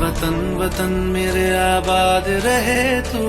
वतन वतन मेरे आबाद रहे तू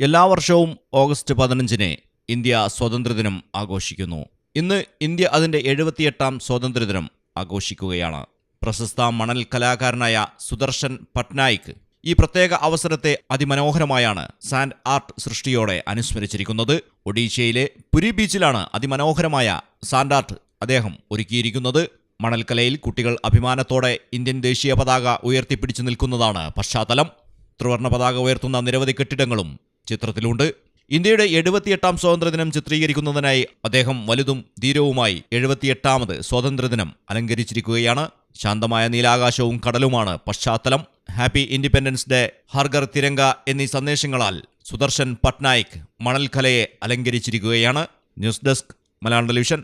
എല്ലാ വർഷവും ഓഗസ്റ്റ് പതിനഞ്ചിന് ഇന്ത്യ സ്വാതന്ത്ര്യദിനം ആഘോഷിക്കുന്നു ഇന്ന് ഇന്ത്യ അതിന്റെ എഴുപത്തിയെട്ടാം സ്വാതന്ത്ര്യദിനം ആഘോഷിക്കുകയാണ് പ്രശസ്ത മണൽ കലാകാരനായ സുദർശൻ പട്നായിക് ഈ പ്രത്യേക അവസരത്തെ അതിമനോഹരമായാണ് സാൻഡ് ആർട്ട് സൃഷ്ടിയോടെ അനുസ്മരിച്ചിരിക്കുന്നത് ഒഡീഷയിലെ പുരി ബീച്ചിലാണ് അതിമനോഹരമായ സാൻഡ് ആർട്ട് അദ്ദേഹം ഒരുക്കിയിരിക്കുന്നത് മണൽക്കലയിൽ കുട്ടികൾ അഭിമാനത്തോടെ ഇന്ത്യൻ ദേശീയ പതാക ഉയർത്തിപ്പിടിച്ചു നിൽക്കുന്നതാണ് പശ്ചാത്തലം. ത്രിവർണ പതാക ഉയർത്തുന്ന നിരവധി കെട്ടിടങ്ങളും ചിത്രത്തിലുണ്ട്. ഇന്ത്യയുടെ എഴുപത്തിയെട്ടാം സ്വാതന്ത്ര്യദിനം ചിത്രീകരിക്കുന്നതിനായി അദ്ദേഹം വലുതും ധീരവുമായി എഴുപത്തിയെട്ടാമത് സ്വാതന്ത്ര്യദിനം അലങ്കരിച്ചിരിക്കുകയാണ്. ശാന്തമായ നീലാകാശവും കടലുമാണ് പശ്ചാത്തലം. ഹാപ്പി ഇൻഡിപെൻഡൻസ് ഡേ ഹർഗർ തിരങ്ക എന്നീ സന്ദേശങ്ങളാൽ സുദർശൻ പട്നായിക് മണൽക്കലയെ അലങ്കരിച്ചിരിക്കുകയാണ്. News desk Malayalam television.